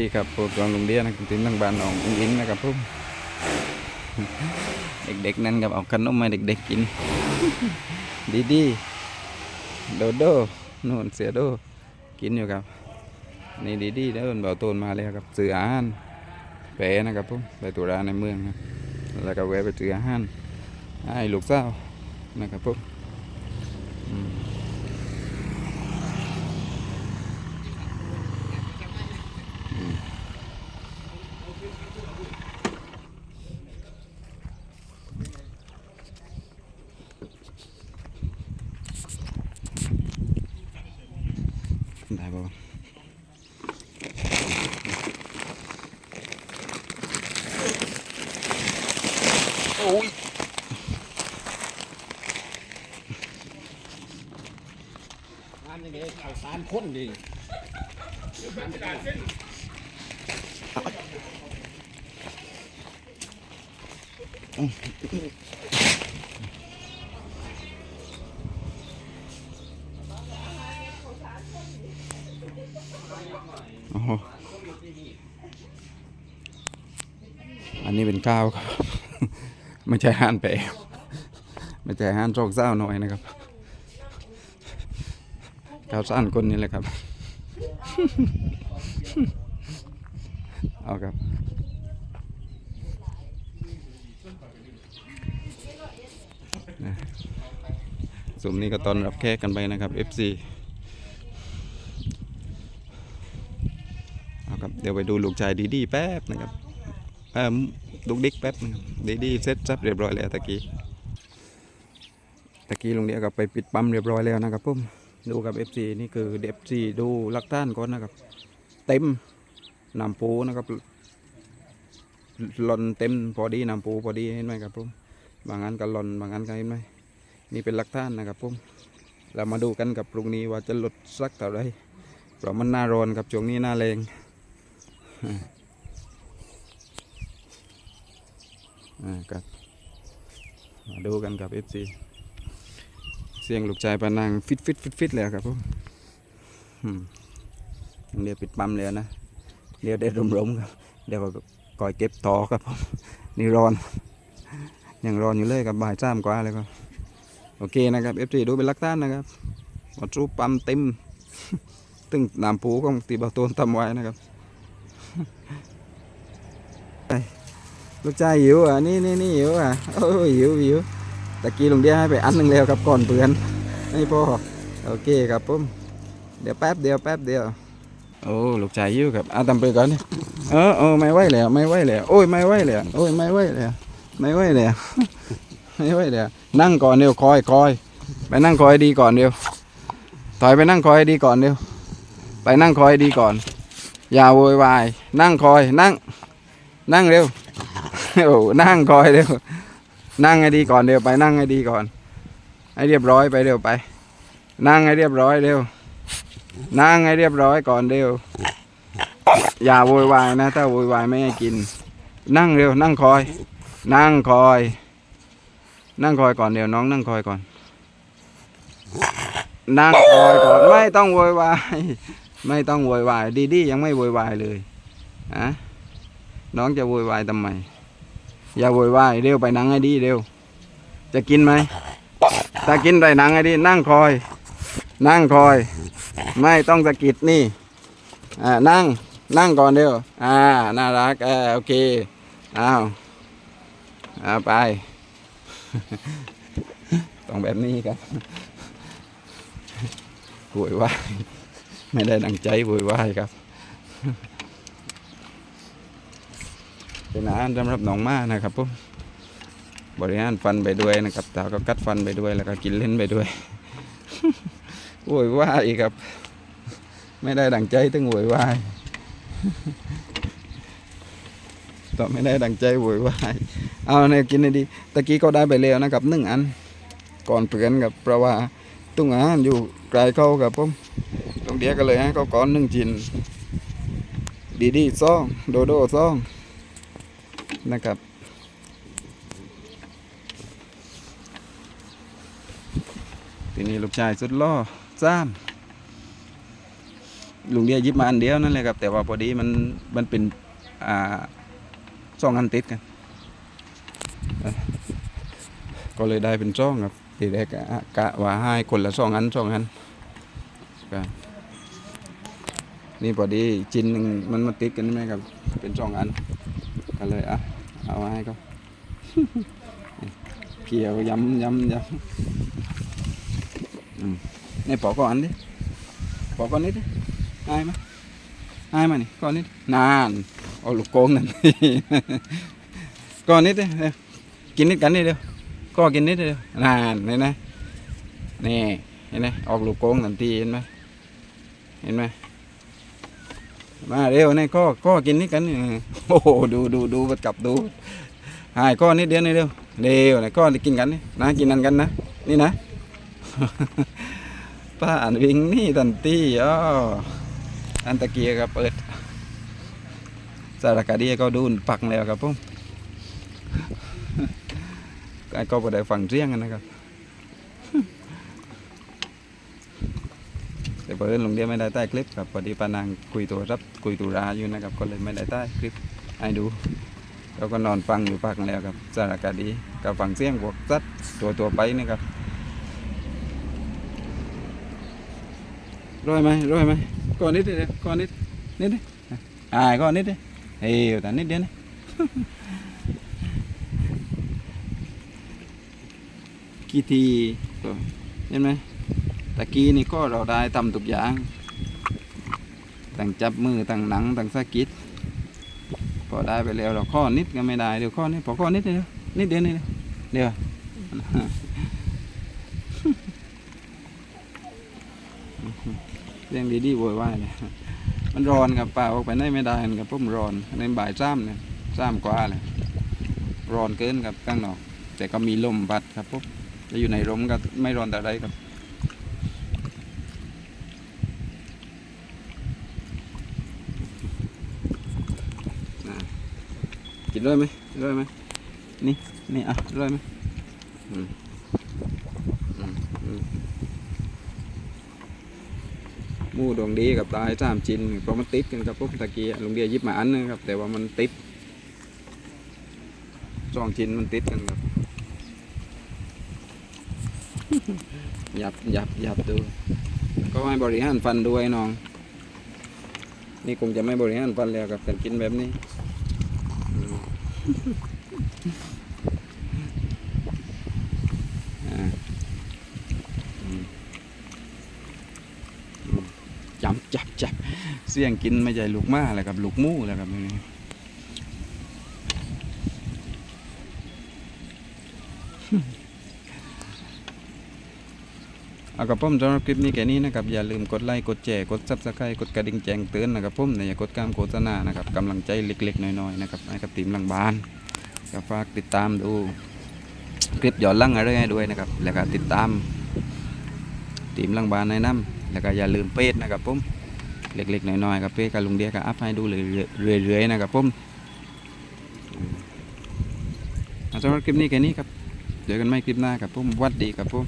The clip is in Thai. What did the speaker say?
ดีครับโปรดกองโรงเรียนนะครับถึงตั้งบ้านน้องอิงอิงนะครับผมเด็กๆนั่นกับเอาขนมมาเด็กๆกิน ดีดีๆโดโดนู่นเสือโดกินอยู่ครับนี่ดีดีๆเด้อเบาตูนมาแล้วครับซื้ออาหารแปนะครับผมไปตัวร้านในเมืองครับแล้วก็แวะไปซื้ออาหารให้ลูกสาวนะครับผมอืม ได้ป่าวะ โอ้ยงานยังไงข่าวสารพ่นดิโอ้โหอันนี้เป็นข้าวครับ ไม่ใช่ห้านแปไม่ใช่ห้านโชคเศร้าหน่อยนะครับข้าวสั้นคนนี้แหละครับ เอาครับนะสมนี้ก็ตอนรับแขกกันไปนะครับ FC เอาครับ เดี๋ยวไปดูลูกชายดีดีแป๊บนะครับ เอ่อลูกดิ๊กแป๊บนะครับดีดีเสร็จสับเรียบร้อยแล้วตะกี้ตะกี้ลงเดียวกับไปปิดปั๊มเรียบร้อยแล้วนะครับผมดูกับ FC นี่คือเด็บซีดูลักท่านก่อนนะครับ เต็มน้ำปูนะครับหล่นเต็มพอดีน้ำปูพอดีเห็นไหมครับผมบางอันก็หล่นบางอันก็เห็นไหมนี่เป็นลักท่านนะครับผมเรามาดูกันกับพรุ่งนี้ว่าจะลดสักเท่าไรเพราะมันหน้าร้อนครับช่วงนี้หน้าแรง อ่าครับมาดูกันกับ FC เสียงลูกชายปานางฟิตฟิตฟิตฟิตเลยครับผมเดี๋ยวปิดปั๊มเลยนะเดี๋ยวได้รมๆครับเดี๋ยวก็ก่อยเก็บต่อครับผมนี่ร้อนยังร้อนอยู่เลยกับบ่ายจ้ามกว่าเลยครับโอเคนะครับ FC ดูเป็นลักฐานนะครับวัตถุปั๊มเต็มตึงน้ำปูของตีบาโตนทำไว้นะครับ ลูกชายหิวอะนี่นี่นี่หิวอะโอ้หิวหิวตะกี้ลุงเดียให้ไปอันหนึ่งแล้วครับก่อนเปือนไม่พอโอเคครับผมเดี๋ยวแป๊บเดียวแป๊บเดียวโอ้ลูกชายหิวครับเอาทำไปก่อนนี่เออเออไม่ไหวแล้วไม่ไหวแล้วโอ้ยไม่ไหวแล้วโอ้ยไม่ไหวแล้วไม่ไหวแล้วไม่ไหวแล้วนั่งก่อนเดียวคอยคอยไปนั่งคอยดีก่อนเดียวถอยไปนั่งคอยดีก่อนเดียวไปนั่งคอยดีก่อน อย่าโวยวายนั่งคอยนั่ง นั่งเร็ว โอ้นั่งคอยเร็วนั่งให้ดีก่อนเร็วไปนั่งให้ดีก่อน ให้เรียบร้อยไปเร็วไป นั่งให้เรียบร้อยเร็ว นั่งให้เรียบร้อยก่อนเร็ว อย่าโวยวายนะ ถ้าโวยวายไม่ให้กิน นั่งเร็ว นั่งคอย นั่งคอย นั่งคอยก่อนเดี๋ยวน้องนั่งคอยก่อน นั่งคอยก่อน ไม่ต้องโวยวาย ไม่ต้องโวยวาย ดีดียังไม่โวยวายเลยอะน้องจะโวยวายทำไม อย่าโวยวายเร็วไปนั่งให้ดีเร็ว จะกินไหมถ้ากินไปนั่งให้ดี นั่งคอย นั่งคอย ไม่ต้องสะกิดนี่อ่านั่งนั่งก่อนเร็วอ่าน่ารักเออโอเคอ้าวเอาไป ต้องแบบนี้ครับโวยวายไม่ได้ดังใจโวยวายครับ เป็นอาหารสำหรับน้องม้านะครับผมบริหารฟันไปด้วยนะครับตาก็กัดฟันไปด้วยแล้วก็กินเล่นไปด้วยโวยวายครับ ไม่ได้ดังใจตึงโวยวายต่อไม่ได้ดังใจโวยวายเอาเนี่ยกินดีตะกี้ก็ได้ไปแล้วนะครับหนึ่งอัน ก่อนเพื่อนกับเพราะว่าตุ้งอาหารอยู่ไกลเขากับผมตรงเดียวก็เลยให้เขาก้อนหนึ่งชิ้นดีดีซองโดโดซอง นะครับ ทีนี้ลูกชายสุดล่อจ้ามลุงเดียยิบมาอันเดียวนั่นแหละครับ แต่ว่าพอดีมันมันเป็นอ่าสองอันติดกัน ก็เลยได้เป็นซ่องครับทีแรกกะว่าให้คนละสองอันสองอันนี่พอดีจินหนึ่งมันมาติดกันใช่ไหมครับ เป็นสองอัน ก็เลยอะเอามาให้เขาเกี่ยวย้ำย้ำย้ำนี่ปอกก่อนดิปอกก่อนนิดดิอายไหมอายมานี่ก่อนนิดนานเอาลูกโกงนั่นก่อนนิดดิเร็วกินนิดกันนิดเดียวก็กินนิดเดียวนานเห็นไหมนี่เห็นไหมออกลูกโกงทันทีเห็นไหมเห็นไหม มาเร็วนี่ก็ก็กินนิดกันโอ้โหดูดูดูกลับดูหายก้อนนิดเดียวนี่เร็วเร็วนะก้อนกินกันนี่นะกินนันกันนะนี่นะป้าอ่านวิ่งนี่ทันทีอ๋ออันตะเกียก็เปิดสารคดีก็ดูนปักแล้วครับผมไอ้ก็ได้ฟังเสียงกันนะครับ แต่พอเอิญลงเดียไม่ได้ใต้คลิปครับพอดีปานางคุยตัวรับคุยตุราอยู่นะครับก็เลยไม่ได้ใต้คลิปให้ดูแล้วก็นอนฟังอยู่พักแล้วครับสารคดีกับฟังเสียงพวกสัตว์ตัวตัวไปนี่ครับร้อยไหมร้อยไหมก้อนนิดเดียวก้อนนิดนิดดิอ่าก้อนนิดเดิเฮ้ยแต่นิดเดียวนี่กี่ทีเห็นไหม ตะกี้นี่ก็เราได้ทำทุกอย่างตั้งจับมือตั้งหนังตั้งสะกิดพอได้ไปแล้วเราข้อนิดก็ไม่ได้เดี๋ยวข้อนิดพอข้อนิดเดียวนิดเดียวนี่เดี๋ยวเรื่องดีๆโวยวายเลยมันร้อนครับป่าออกไปได้ไม่ได้ครับพุ่มร้อนในบ่ายจ้ำเนี่ยจ้ำกว่าเลยร้อนเกินครับข้างนอก แต่ก็มีลมพัดครับปุ๊บจะอยู่ในร่มก็ไม่ร้อนแต่ใดครับ อ่ากิ นด้วยไหมด้วยไหมนี่นี่อะด้วยไหมอืมอืมอืมหมูดวงดีกับตายสามจินเพราะมันติดกันครับปุ๊บตะกี้ลุงเดียหยิบมาอันนึงครับ แต่ว่ามันติดสองชิ้นมันติดกันครับหยับหยับหยับดู ก็ให้บริหารฟันด้วยน้อง นี่คงจะไม่บริหารฟันแล้วกับการกินแบบนี้อืมอ่าอืมอืม จับจับจับเสี่ยงกินไม่ใช่ลูกม้าแหละครับลูกมูแหละครับนี่เอากับผมสำหรับคลิปนี้แค่นี้นะครับ อย่าลืมกดไลค์กดแชร์กดซับสไครต์กดกระดิ่งแจ้งเตือนนะครับผมแต่อย่ากดการโฆษณานะครับกำลังใจเล็กๆ น้อยๆนะครับให้กับทีมหลังบ้านก็ฝากติดตามดูคลิปย้อนหลังอะไรให้ด้วยนะครับ แล้วก็ติดตามทีมหลังบ้านในน้ำ แล้วก็อย่าลืมเป็ดนะครับผมเล็กๆน้อยๆครับเป็ดกับลุงเดียกับอัพให้ดูเรื่อยๆนะครับผมอืมาสำหรับคลิปนี้แค่นี้ครับเจอกันใหม่คลิปหน้าครับผมวัดดีครับผม